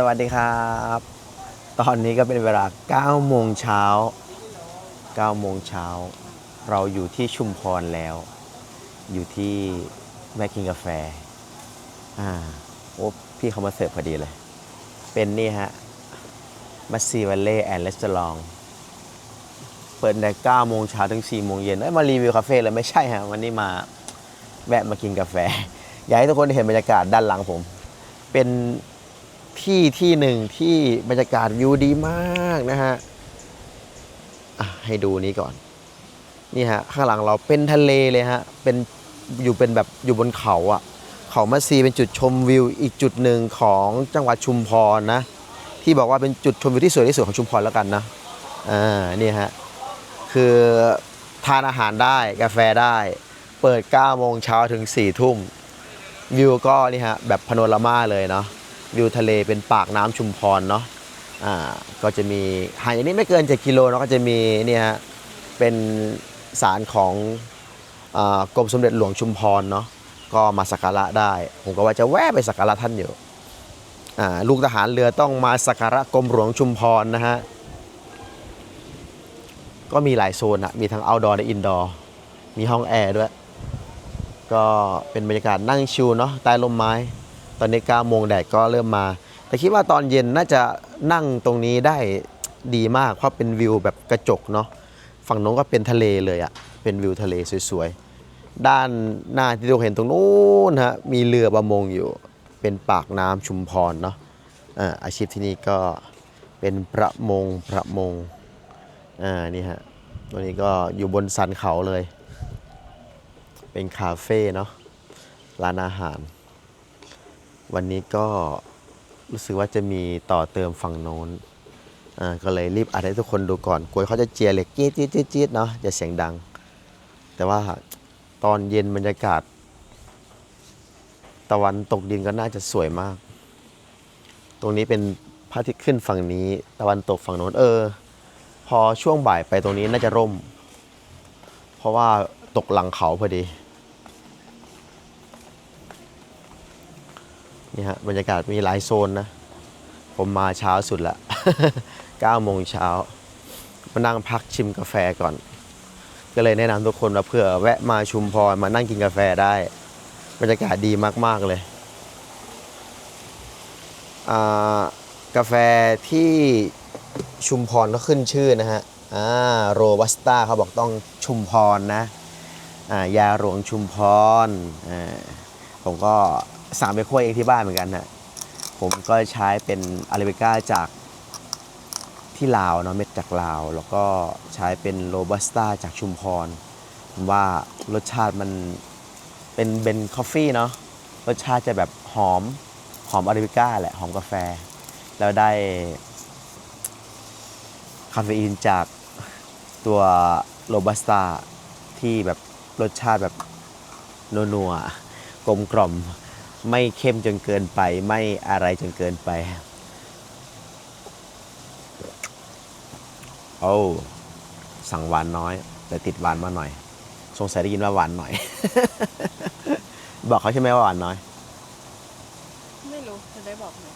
สวัสดีครับ ตอนนี้ก็เป็นเวลา9โมงเช้า9โมงเช้า เราอยู่ที่ชุมพรแล้ว อยู่ที่แม่กินกาแฟ อ่า โอ้ พี่เขามาเสิร์ฟพอดีเลย เป็นนี่ฮะมัสซีวัลเล่แอนด์レスตอรอง เปิดแต่9โมงเช้าถึง4โมงเย็นเอ้ยมารีวิวคาเฟ่เลยไม่ใช่ฮะ วันนี้มาแวะมากินกาแฟ อยากให้ทุกคนเห็นบรรยากาศด้านหลังผม เป็น ที่ที่หนึ่งที่บรรยากาศวิวดีมากนะฮะให้ดูนี้ก่อน นี่ฮะ ข้างหลังเราเป็นทะเลเลยฮะ เป็นอยู่เป็นแบบอยู่บนเขาอะเขามัสซีเป็นจุดชมวิวอีกจุดหนึ่งของจังหวัดชุมพรนะ ที่บอกว่าเป็นจุดชมวิวที่สวยที่สุดของชุมพรแล้วกันนะอ่านี่ฮะ คือทานอาหารได้กาแฟได้ เปิด9โมงเช้าถึง4ทุ่มวิวก็นี่ฮะแบบพโนรามาเลยเนาะ วิวทะเลเป็นปากน้ำชุมพรเนาะอ่าก็จะมีห่างจากนี้ไม่เกิน 7 กิโลเนาะก็จะมีเนี่ยเป็นศาลของอากรมสมเด็จหลวงชุมพรเนาะก็มาสักการะได้ ผมก็ว่าจะแวะไปสักการะท่านอยู่อ่าลูกทหารเรือต้องมาสักการะกรมหลวงชุมพรนะฮะก็มีหลายโซนอะมีทั้ง outdoor และ indoor มีห้องแอร์ด้วย ก็เป็นบรรยากาศนั่งชิลเนาะใต้ร่มไม้ ตอนนี้9โมงแดดก็เริ่มมา แต่คิดว่าตอนเย็นน่าจะนั่งตรงนี้ได้ดีมากเพราะเป็นวิวแบบกระจกเนาะฝั่งโน้นก็เป็นทะเลเลยอะเป็นวิวทะเลสวยๆ ด้านหน้าที่เราเห็นตรงนู้นฮะมีเรือประมงอยู่เป็นปากน้ำชุมพรเนาะอ่าอาชีพที่นี่ก็เป็นประมงประมงอ่านี่ฮะตัวนี้ก็อยู่บนสันเขาเลย เป็นคาเฟ่เนาะร้านอาหาร วันนี้ก็รู้สึกว่าจะมีต่อเติมฝั่งโน้นอ่าก็เลยรีบอัดให้ทุกคนดูก่อนกลัวเขาจะเจียเหล็กจี๊ดจี๊ดจี๊ดเนาะจะเสียงดัง แต่ว่าตอนเย็นบรรยากาศ ตะวันตกดินก็น่าจะสวยมาก ตรงนี้เป็นพระอาทิตย์ขึ้นฝั่งนี้ ตะวันตกฝั่งโน้นเออ พอช่วงบ่ายไปตรงนี้น่าจะร่ม เพราะว่าตกหลังเขาพอดี นี่ฮะบรรยากาศมีหลายโซนนะ ผมมาเช้าสุดละ 9 โมงเช้า มานั่งพักชิมกาแฟก่อน ก็เลยแนะนำทุกคนว่าเพื่อแวะมาชุมพรมานั่งกินกาแฟได้ บรรยากาศดีมากๆเลยกาแฟที่ชุมพรก็ขึ้นชื่อนะฮะอ่าโรบัสต้าเขาบอกต้องชุมพรนะอ่ายาหลวงชุมพรอ่าผมก็ สั่งไปคั่วเองที่บ้านเหมือนกันนะผมก็ใช้เป็นอาราบิก้าจากที่ลาวเนาะเม็ดจากลาว แล้วก็ใช้เป็นโรบัสต้าจากชุมพรผมว่ารสชาติมันเป็นเบนคอฟฟี่เนาะรสชาติจะแบบหอมหอมอาราบิก้าแหละหอมกาแฟ แล้วได้คาเฟอีนจากตัวโรบัสต้าที่แบบรสชาติแบบนัวๆกลมกล่อม ไม่เข้มจนเกินไป ไม่อะไรจนเกินไป โอ้สั่งหวานน้อย แต่ติดหวานมาหน่อย สงสัยได้ยินว่าหวานหน่อย บอกเขาใช่ไหมว่าหวานน้อย ไม่รู้จะได้บอกไหม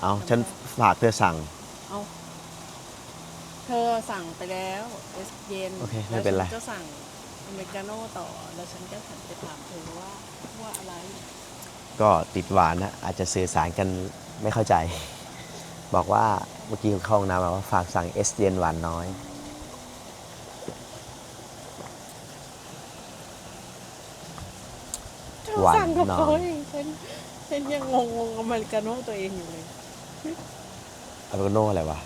เอาฉันฝากเธอสั่ง เอาเธอสั่งไปแล้วเอสเย็นโอเคไม่เป็นไร แล้วฉัก็สั่งอเมริกาโน่ต่อ แล้วฉันก็หันไปถามเธอว่าว่าอะไร ก็ติดหวานนะอาจจะสื่อสารกันไม่เข้าใจ บอกว่าเมื่อกี้เข้าห้องน้ำมาว่าฝากสั่งเอสเย็นหวานน้อยเธอหวานสั่งกับน้อยเขาเองฉันฉันยังงงงๆอเมริกาโน่ตัวเองอยู่เลยอเมริกาโน่อะไรวะ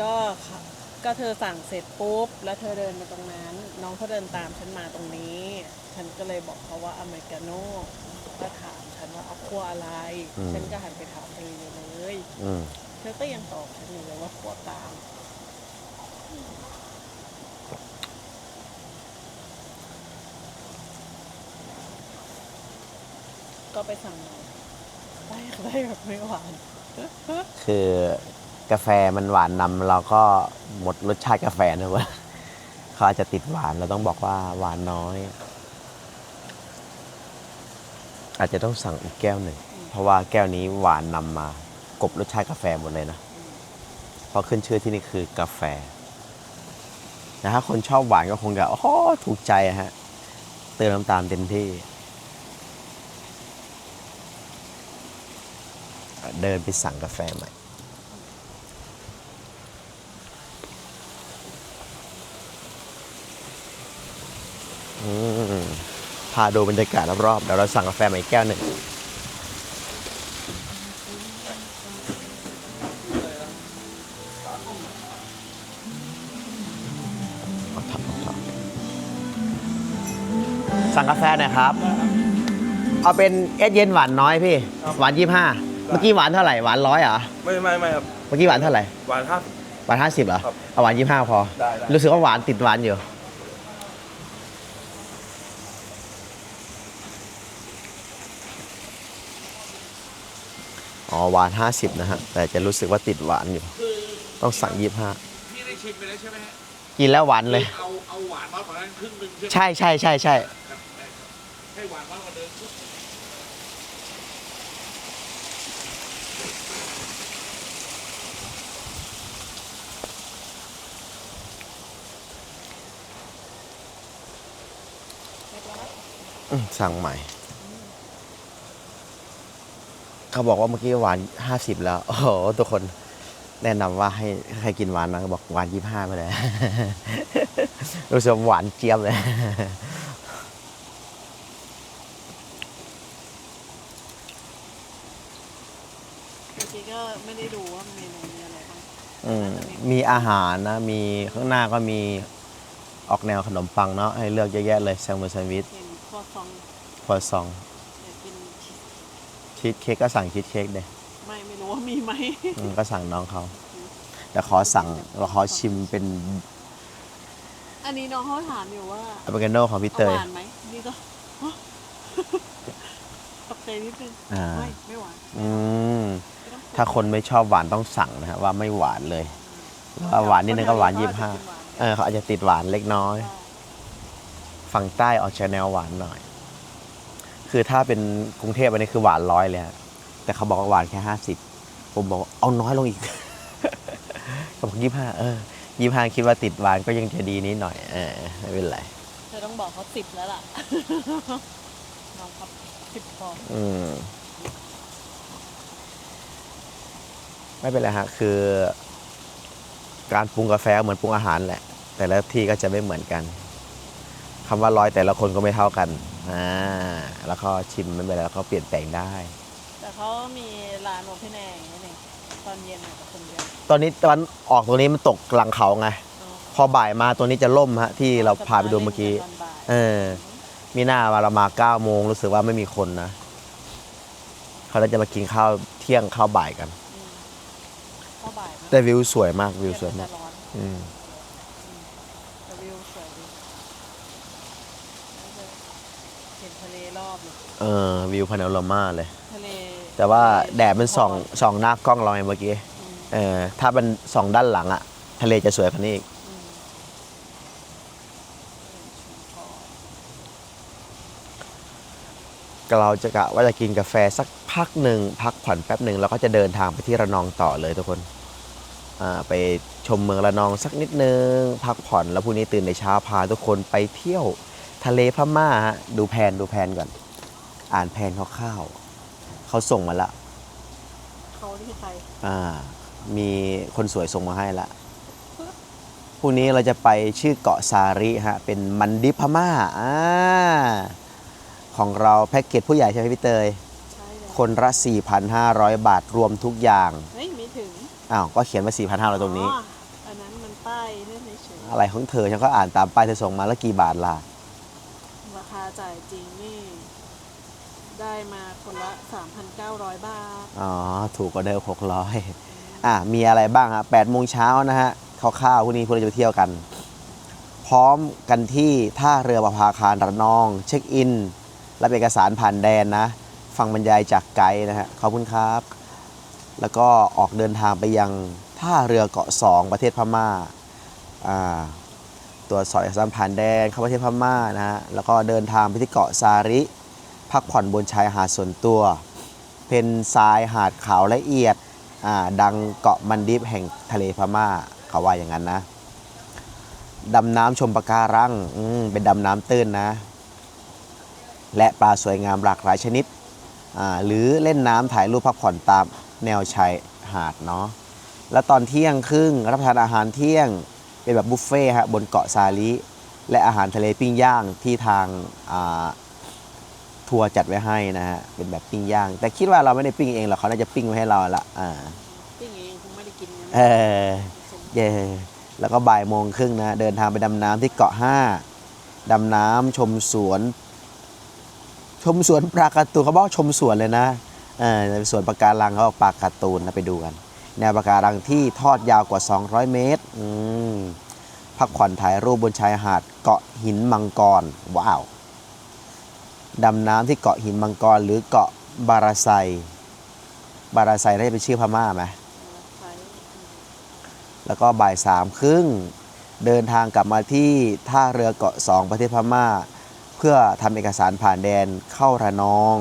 ก็ค่ะก็เธอสั่งเสร็จปุ๊บ แล้วเธอเดินมาตรงนั้น น้องเขาเดินตามฉันมาตรงนี้ ฉันก็เลยบอกเขาว่าอเมริกาโน่ ก็ถามฉันว่าเอาขั้วอะไรฉันก็หันไปถามเธออยู่เลยอืมเธอก็ยังตอบฉันอยู่เลยว่าขั้วกลางก็ไปสั่งมาได้ได้แบบไม่หวาน คือกาแฟมันหวานนำเราก็หมดรสชาติกาแฟนะเว้ยเขาอาจจะติดหวานเราต้องบอกว่าหวานน้อย อาจจะต้องสั่งอีกแก้วหนึ่ง เพราะว่าแก้วนี้หวานนำมากบรสชาติกาแฟหมดเลยนะ เพราะขึ้นชื่อที่นี่คือกาแฟนะฮะคนชอบหวานก็คงจะโอ้โหถูกใจฮะ เติมน้ำตาลเต็มที่ เดินไปสั่งกาแฟใหม่ อืม พาดูบรรยากาศรอบๆเดี๋ยวเราสั่งกาแฟใหม่อีกแก้วหนึ่งเอาทำเอาทำสั่งกาแฟหน่อยครับ เอาเป็นเอสเย็นหวานน้อยพี่ หวานยี่ห้าเมื่อกี้หวานเท่าไหร่ หวานร้อยเหรอ ไม่ไม่ไม่ครับ เมื่อกี้หวานเท่าไหร่ หวานห้าหวานห้าสิบเหรอครับเอาหวานยี่ห้าพอได้ได้รู้สึกว่าหวานติดหวานอยู่ อ๋อหวานห้าสิบนะฮะ แต่จะรู้สึกว่าติดหวานอยู่ ต้องสั่งยี่ห้าพี่ได้ชิมไปแล้วใช่ไหมฮะกินแล้วหวานเลย เอาเอาหวานมากกว่านั้นครึ่งหนึ่งใช่ไหมใช่ใช่ใช่ใช่ครับได้ครับให้หวานมากกว่าเดิมครึ่งหนึ่งอืมสั่งใหม่ เขาบอกว่าเมื่อกี้หวานห้าสิบแล้ว โอ้โห ทุกคนแนะนำว่าให้ใครกินหวานนะบอกหวานยี่ห้าไปเลยรู้สึกว่าหวานเจี๊ยบเลย เมื่อกี้ก็ไม่ได้ดูว่าเมนูมีอะไรบ้างอืมมีอาหารนะ มีข้างหน้าก็มีออกแนวขนมปังเนาะให้เลือกเยอะแยะเลยแซงเบอร์แซนด์วิชเห็นครัวซองครัวซองอยากกินชีส ชีสเค้กก็สั่งชีสเค้กเลยไม่ไม่รู้ว่ามีไหมอืมก็สั่งน้องเขาแต่ขอสั่งเราขอชิมเป็นอันนี้น้องเขาถามอยู่ว่าอเมริกาโน่ของพี่เตเอาย หวานไหมนี่ก็ฮะตกใจนิดนึงอ่า ไม่ไม่หวานอืมไม่ต้องถ้าคนไม่ชอบหวานต้องสั่งนะฮะว่าไม่หวานเลยว่าหวานนิดนึงก็หวานยี่ห้าเออเขาอาจจะติดหวานเล็กน้อย ฝั่งใต้ออกจะแนวหวานหน่อย คือถ้าเป็นกรุงเทพอันนี้คือหวานร้อยเลยฮะแต่เขาบอกว่าหวานแค่ห้าสิบผมบอกว่าเอาน้อยลงอีกเขาบอกยี่ห้าเออยี่ห้าคิดว่าติดหวานก็ยังจะดีนิดหน่อย เออไม่เป็นไรเธอต้องบอกเขาสิบแล้วล่ะน้องครับสิบพออืมไม่เป็นไรฮะคือ การปรุงกาแฟเหมือนปรุงอาหารแหละ แต่ละที่ก็จะไม่เหมือนกันคำว่าร้อยแต่ละคนก็ไม่เท่ากัน อ่าแล้วก็ชิมไม่เป็นไรแล้วก็เปลี่ยนแปลงได้ แต่เขามีร้านโอเพนแอร์อย่างนี้นี่ตอนเย็นอาจจะคนเยอะตอนนี้ตอนออกตรงนี้มันตกกลางเขาไง เนอะพอบ่ายมาตัวนี้จะล่มฮะที่เราพาไปดูเมื่อกี้ ตนบ่ายเออ มีหน้ามาเรามาเก้าโมงรู้สึกว่าไม่มีคนนะ เขาเลยจะมากินข้าวเที่ยงข้าวบ่ายกัน อืมเข้าบ่ายนะแต่วิวสวยมากวิวสวยเย็มานกจะร้อนอืม แต่วิวสวยดีเห็นทะเลรอบ เลยเออวิวพาโนรามาเลย ทะเลแต่ว่าแดดมันส่องส่องหน้ากล้องเราไงเมื่อกี้อืมเออถ้ามันส่องด้านหลังอะทะเลจะสวยกว่านี้อีกอืมชุมพรเราจะกะว่าจะกินกาแฟสักพักหนึ่งพักผ่อนแป๊บหนึ่งแล้วก็จะเดินทางไปที่ระนองต่อเลยทุกคนอ่าไปชมเมืองระนองสักนิดนึง พักผ่อนแล้วพรุ่งนี้ตื่นในเช้าพาทุกคนไปเที่ยวทะเลพม่าฮะดูแผนดูแผนก่อน อ่านแผนคร่าวๆเขาส่งมาละ เขาที่ใครอ่า มีคนสวยส่งมาให้ละพรุ่งนี้เราจะไปชื่อเกาะซาริฮะ เป็นมันดิฟพม่าอ่าของเราแพ็กเกจผู้ใหญ่ใช่ไหมพี่เตย ใช่เลยคนละ 4,500 บาทรวมทุกอย่าง เฮ้ยไม่ถึงอ้าว ก็เขียนว่า4,500 ตรงนี้ อ๋ออันนั้นมันป้ายเรื่องเฉยอะไรของเธอ ฉันก็อ่านตามป้ายเธอส่งมาแล้วกี่บาทล่ะ ๆราคาจ่ายจริงนี่ ได้มาคนละ 3,900 บาท อ๋อ ถูกกว่าเดิม600 อะ มีอะไรบ้างฮะ8โมงเช้านะฮะคร่าวๆพรุ่งนี้พวกเราจะไปเที่ยวกัน พร้อมกันที่ท่าเรือประภาคารระนอง เช็คอิน รับเอกสารผ่านแดนนะ ฟังบรรยายจากไกด์นะฮะ ขอบคุณครับ แล้วก็ออกเดินทางไปยังท่าเรือเกาะสองประเทศพม่า อ่าตัวสอยสารผ่านแดนเข้าประเทศพม่านะฮะ แล้วก็เดินทางไปที่เกาะซาริ พักผ่อนบนชายหาดส่วนตัว เป็นทรายหาดขาวละเอียดดังเกาะมันดิฟแห่งทะเลพม่าเขาว่าอย่างนั้นนะดำน้ำชมปะการังเป็นดำน้ำตื้นนะ และปลาสวยงามหลากหลายชนิด หรือเล่นน้ำถ่ายรูปพักผ่อนตามแนวชายหาดเนาะแล้วตอนเที่ยงครึ่งรับประทานอาหารเที่ยงเป็นแบบบุฟเฟ่ต์ฮะบนเกาะซาลิและอาหารทะเลปิ้งย่างที่ทางา ทัวร์จัดไว้ให้นะฮะ เป็นแบบปิ้งย่าง แต่คิดว่าเราไม่ได้ปิ้งเองหรอกเขาน่าจะปิ้งไว้ให้เราละ อ่า ปิ้งเองคงไม่ได้กินนะเออเย่แล้วก็บ่ายโมงครึ่งนะ เดินทางไปดำน้ำที่เกาะห้าดำน้ำชมสวน ชมสวนปลาการ์ตูนเขาบอกชมสวนเลยนะ เออสวนปะการังเขาบอกปลาการ์ตูนนะไปดูกัน แนวปะการังที่ทอดยาวกว่า 200 เมตร อืมพักผ่อนถ่ายรูปบนชายหาดเกาะหินมังกร ว้าว ดำน้ำที่เกาะหินมังกรหรือเกาะบาราไซ บาราไซน่าจะเป็นชื่อพม่าไหมใช้แล้วก็บ่ายสามครึ่งเดินทางกลับมาที่ท่าเรือเกาะสองประเทศพม่า เพื่อทำเอกสารผ่านแดนเข้าระนอง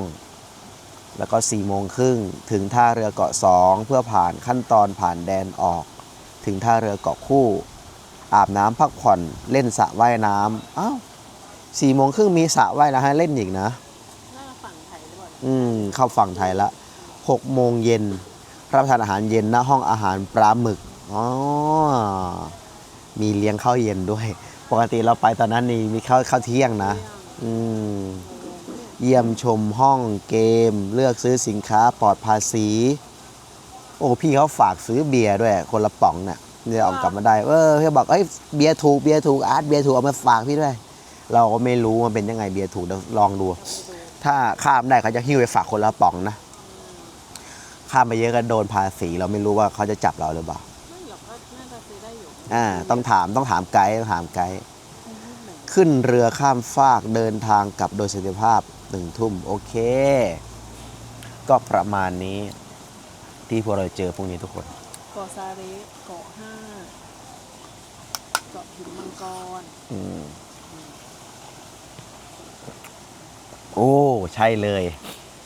แล้วก็4ี่โมงครึ่งถึงท่าเรือเกาะสองเพื่อผ่านขั้นตอนผ่านแดนออก ถึงท่าเรือเกาะคู่ อาบน้ำพักผ่อนเล่นสระว่ายน้ำอ้าว สี่โมงครึ่งมีสระว่ายน้ำให้เล่นอีกนะ น่าฝั่งไทยหรือเปล่าอืมเข้าฝั่งไทยละ6โมงเย็นรับประทานอาหารเย็นณห้องอาหารปลาหมึกอ๋อมีเลี้ยงข้าวเย็นด้วย ปกติเราไปตอนนั้นนี่มีข้าวข้าวเที่ยงนะ อืมเยี่ยมชมห้องเกม เลือกซื้อสินค้าปลอดภาษี โอ้พี่เขาฝากซื้อเบียร์ด้วย คนละป๋องเนี่ยเนี่ยเอากลับมาได้ เออพี่บอกเอ้ยเบียร์ถูกเบียร์ถูกอาร์ตเบียร์ถูกเอามาฝากพี่ด้วย เราก็ไม่รู้มันเป็นยังไงเบียร์ถูกเดี๋ยวลองดู ถ้าข้ามได้เขาจะหิ้วไปฝากคนละป๋องนะ ข้ามไปเยอะก็โดนภาษี เราไม่รู้ว่าเขาจะจับเราหรือเปล่าไม่หรอกก็น่าจะซื้อได้อยู่อ่าต้องถามต้องถามไกด์ต้องถามไกด์ขึ้นเรือข้ามฟากเดินทางกลับโดยสันติภาพหนึ่งทุ่มโอเค ก็ประมาณนี้ ที่พวกเราเจอพวกนี้ทุกคนเกาะซาเรเกาะห้าเกาะหินมังกรอืมโอ้ ใช่เลย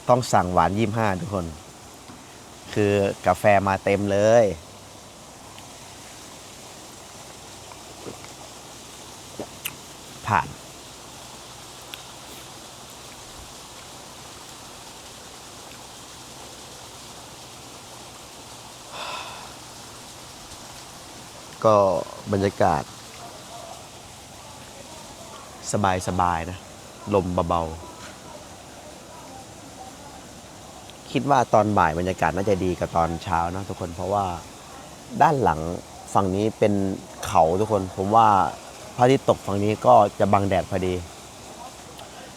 ต้องสั่งหวานยี่ห้าทุกคน คือกาแฟมาเต็มเลย ผ่านก็บรรยากาศ สบายสบายๆนะ ลมเบา ๆ คิดว่าตอนบ่ายบรรยากาศน่าจะดีกับตอนเช้านะทุกคนเพราะว่าด้านหลังฝั่งนี้เป็นเขาทุกคน ผมว่าพระอาทิตย์ตกฝั่งนี้ก็จะบังแดดพอดี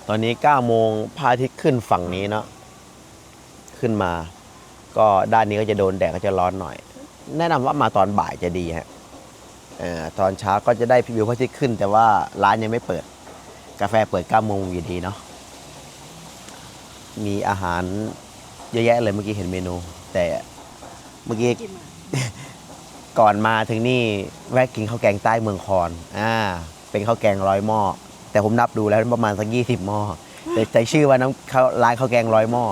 ตอนนี้9โมงพระอาทิตย์ขึ้นฝั่งนี้เนาะขึ้นมา ก็ด้านนี้ก็จะโดนแดดก็จะร้อนหน่อย แนะนำว่ามาตอนบ่ายจะดีฮะเอ่อตอนเช้าก็จะได้วิวพระอาทิตย์ขึ้น แต่ว่าร้านยังไม่เปิด กาแฟเปิด9โมงอยู่ดีเนาะมีอาหาร เยอะแยะเลยเมื่อกี้เห็นเมนู แต่เมื่อกี้กินมาก่อนมาถึงนี่แวะกินข้าวแกงใต้เมืองคอนอ่าเป็นข้าวแกงร้อยหม้อแต่ผมนับดูแล้วประมาณสักยี่สิบหม้อแต่ใจชื่อว่าน้ำข้าวร้านข้าวแกงร้อยหม้อ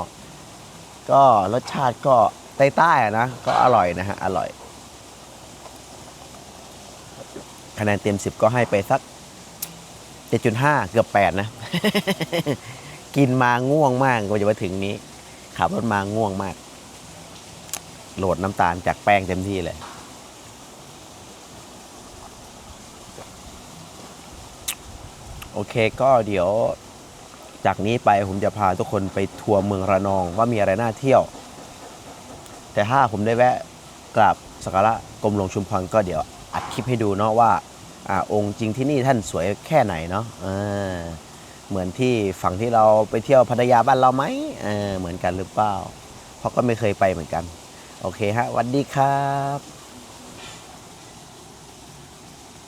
ก็รสชาติก็ใต้ๆอะนะก็อร่อยนะฮะอร่อย คะแนนเต็มสิบก็ให้ไปสัก7.5เกือบ8นะ กินมาง่วงมากกว่าจะมาถึงนี้ ขับรถมาง่วงมาก โหลดน้ำตาลจากแป้งเต็มที่เลย โอเคก็เดี๋ยวจากนี้ไปผมจะพาทุกคนไปทัวร์เมืองระนองว่ามีอะไรน่าเที่ยว แต่ถ้าผมได้แวะกราบสักการะกรมหลวงชุมพรก็เดี๋ยวอัดคลิปให้ดูเนาะว่าอาองค์จริงที่นี่ท่านสวยแค่ไหนเนาะเออ เหมือนที่ฝั่งที่เราไปเที่ยวพัทยาบ้านเราไหมเออเหมือนกันหรือเปล่าเพราะก็ไม่เคยไปเหมือนกัน โอเคฮะวันดีครับ